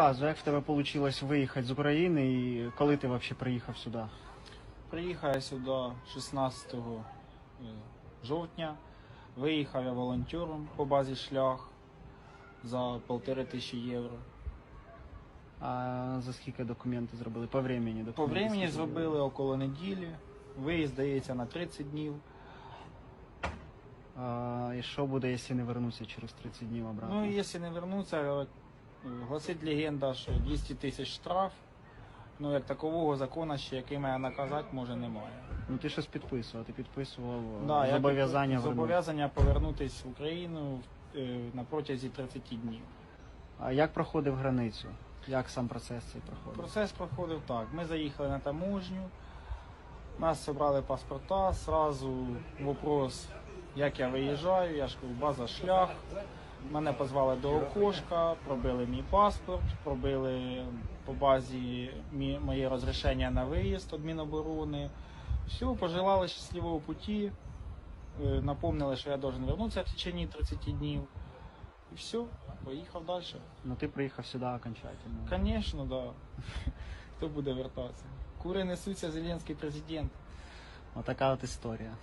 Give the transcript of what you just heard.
Разу, як в тебе вийшло виїхати з України і коли ти взагалі приїхав сюди? Приїхав я сюди 16 е, жовтня. Виїхав я волонтером по базі шлях за полтори тисячі євро. А за скільки документи зробили? По времени документи? По времени зробили около неділі. Виїзд дається на 30 днів. А, і що буде, якщо не вернуся через 30 днів обратно? Ну якщо не вернуться, гласить легенда, що 200 тисяч штраф. Ну як такового закону ще, який має наказати, може немає. Ну, ти щось підписував, ти підписував е, Да, я зобов'язання підпис- вернути. зобов'язання повернутися в Україну е, на протязі 30 днів. А як проходив границю? Як сам процес цей проходив? Процес проходив так. Ми заїхали на таможню, нас зібрали паспорта, сразу вопрос, як я виїжджаю, я ж кажу, база шлях. Мене позвали до окошка, пробили мій паспорт, пробили по базі моє розрішення на виїзд від Міноборони. Все, пожелали щасливого путі, е, напомнили, що я должен вернутися в течение 30 днів. І все, поїхав далі. Ну ти приїхав сюди окончательно. Конечно, да. Хто буде вертатися? Кури несуться, Зеленський президент. Отака от історія.